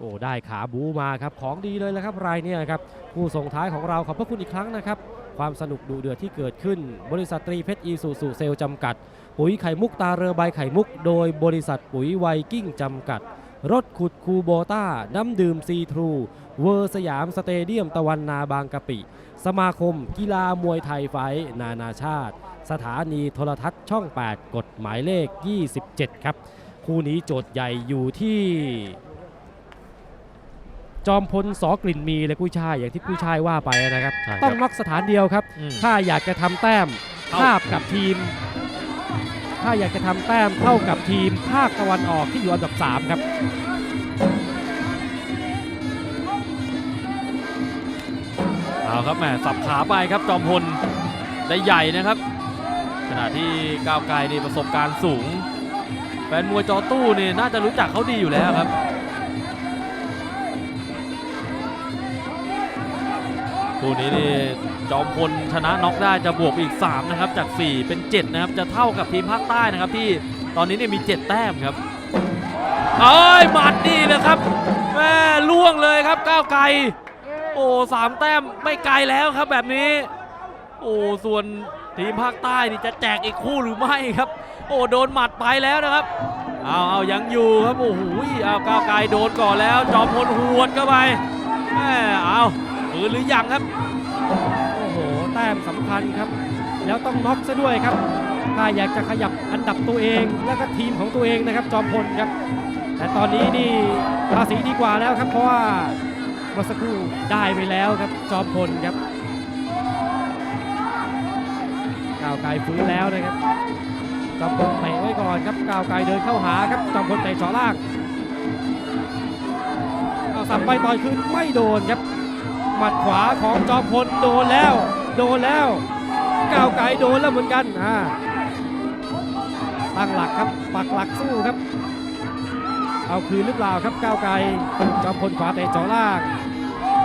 โอ้ได้ขาบูมาครับของดีเลยแหละครับรายเนี้ครับผู้ส่งท้ายของเราขอบพระคุณอีกครั้งนะครับ ความสนุกดูเดือดที่เกิดขึ้น บริษัทตรีเพชรอีสุสุเซลจำกัด ปุ๋ยไข่มุกตาเรือใบไข่มุก โดยบริษัทปุ๋ยไวกิ้งจำกัด รถขุดคูโบต้า น้ำดื่มซีทรู เวอร์สยามสเตเดียมตะวันนาบางกะปิ สมาคม กีฬามวยไทยไฟนานาชาติ สถานีโทรทัศน์ช่อง 8 กฎหมายเลข 27 ครับคู่นี้โจทย์ใหญ่อยู่ที่ จอมพลสอกลิ่นมีและกุ้ยช่ายอย่างที่กุ้ยช่ายว่าไปนะครับ ใช่ครับต้องน็อกสถานเดียวครับ อืมถ้าอยากจะทำแต้มเท่า ภาพกับทีม ถ้าอยากจะทำแต้มเท่ากับทีมภาคตะวันออกที่อยู่อันดับ3ครับ เอาครับแหมสับขาไปครับจอมพลได้ใหญ่นะครับ ขณะที่ก้าวไกลนี่ประสบการณ์สูง แฟนมวยจอตู้นี่น่าจะรู้จักเขาดีอยู่แล้วครับ คู่นี้นี่จอมพลชนะน็อกได้จะบวกอีก 3 นะครับ จาก 4 เป็น 7 นะครับ จะเท่ากับทีมภาคใต้นะครับ ที่ตอนนี้เนี่ยมี 7 แต้มครับเอ้ยหมัดดีเลยครับแม่ล่วงเลยครับก้าวไกล โอ้สามแต้มไม่ไกลแล้วครับแบบนี้ โอ้ส่วนทีมภาคใต้นี่จะแจกอีกคู่หรือไม่ครับ โอ้โดนหมัดไปแล้วนะครับเอาเอายังอยู่ครับโอ้โหเอาก้าวไกลโดนก่อนแล้ว จอมพลหวดเข้าไปแม่เอา ปืนหรือยังครับ โอ้โห แต้มสำคัญครับ แล้วต้องน็อกซะด้วยครับ ถ้าอยากจะขยับอันดับตัวเองแล้วก็ทีมของตัวเองนะครับ จอมพลครับ แต่ตอนนี้นี่ราศีดีกว่าแล้วครับ เพราะว่าเมื่อสักครู่ได้ไปแล้วครับ จอมพลครับก้าวไกลฟื้นแล้วนะครับ จอมพลเตะไว้ก่อนครับก้าวไกลเดินเข้าหาครับ จอมพลเตะจาะล่างเอาสับไปต่อยคืนไม่โดนครับ หมัดขวาของจอมพลโดนแล้ว โดนแล้ว ก้าวไกลโดนแล้วเหมือนกันอ่าตั้งหลักครับปักหลักสู้ครับ เอาคืนหรือเปล่าครับก้าวไกลจอมพลขวาเตะจ่อล่าง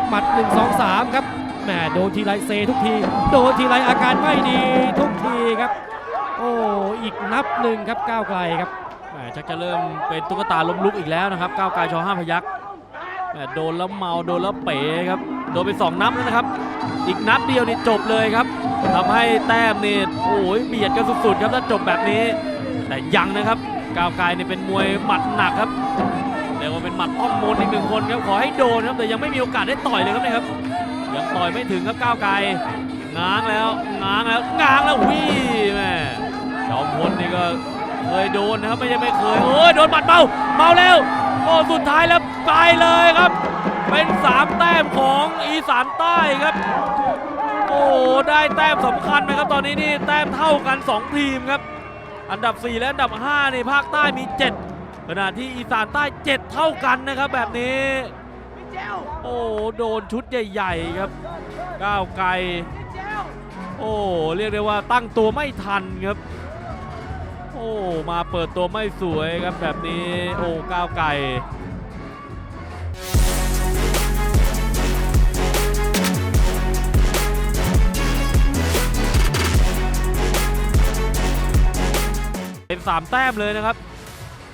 หมัด 1 2 3 ครับแหมโดนทีไรเซทุกที โดนทีไรอาการไม่ดีทุกทีครับ โอ้อีกนับหนึ่งครับก้าวไกลครับแหมชักจะเริ่มเป็นตุ๊กตาล้มลุกอีกแล้วนะครับ ก้าวไกลชอห้าพยักแหมโดนแล้วเมาโดนแล้วเป๋ครับ โดนไปสองนับแล้วนะครับ อีกนับเดียวนี่จบเลยครับทำให้แต้มนี่โอ้ยเบียดกันสุดๆครับถ้าจบแบบนี้ แต่ยังนะครับก้าวไกลนี่เป็นมวยหมัดหนักครับเรียกว่าเป็นหมัดอ้อมมนอีกหนึ่งคนครับขอให้โดนครับแต่ยังไม่มีโอกาสได้ต่อยเลยครับเนะครับยังต่อยไม่ถึงครับก้าวไกลง้างแล้วง้างแล้วง้างแล้ววิ่แม่จอมพลนี่ก็เคยโดนนะครับไม่ใช่ไม่เคยโอ้ยโดนหมัดเมาเมาแล้วโอ้สุดท้ายแล้วไปเลยครับ เป็นสามแต้มของอีสานใต้ครับ โอ้ได้แต้มสำคัญไหมครับตอนนี้นี่แต้มเท่ากัน 2 ทีมครับ อันดับ 4 และอันดับ5ในภาคใต้มี 7 ขณะที่อีสานใต้ 7 เท่ากันนะครับแบบนี้ โอ้โดนชุดใหญ่ๆครับก้าวไกลโอ้เรียกได้ว่าตั้งตัวไม่ทันครับ โอ้มาเปิดตัวไม่สวยครับแบบนี้ โอ้ก้าวไกล 3 แต้มเลยนะครับ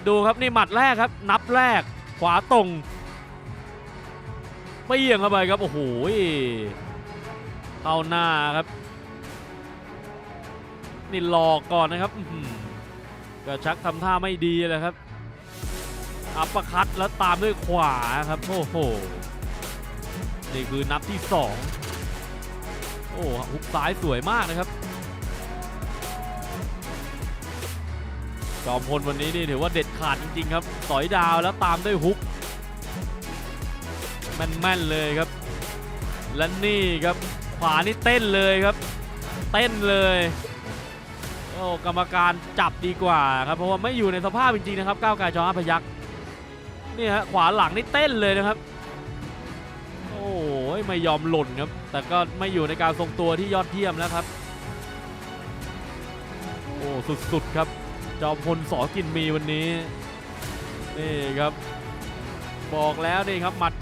ดูครับนี่หมัดแรกครับ นับแรกขวาตรงไม่เอียงเข้าไปครับโอ้โหเข้าหน้าครับ นี่หลอกก่อนนะครับก็ชักทำท่าไม่ดีเลยครับ อัปคัตแล้วตามด้วยขวาครับโอ้โหนี่คือนับที่ 2 โอ้หุบซ้ายสวยมากนะครับ จอมพลวันนี้นี่ถือว่าเด็ดขาดจริงๆครับสอยดาวแล้วตามด้วยฮุกแม่นๆเลยครับ และนี่ครับขวานี่เต้นเลยครับ เต้นเลยโอ้กรรมการจับดีกว่าครับเพราะว่าไม่อยู่ในสภาพจริงๆนะครับก้าวไกลจอมพยักนี่ฮะขวาหลังนี่เต้นเลยนะครับ โอ้ยไม่ยอมหล่นครับ แต่ก็ไม่อยู่ในการทรงตัวที่ยอดเยี่ยมแล้วครับ โอ้สุดๆครับ จอมพลสอกินมีวันนี้ นี่ครับ บอกแล้วนี่ครับหมัด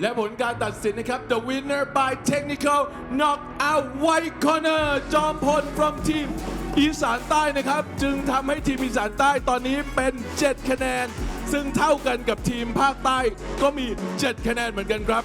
และผลการตัดสินนะครับ The winner by technical knockout white corner จอมพล from ทีม อีสานใต้นะครับ จึงทำให้ทีมอีสานใต้ตอนนี้เป็น 7 คะแนน ซึ่งเท่ากันกับทีมภาคใต้ก็มี 7 คะแนนเหมือนกันครับ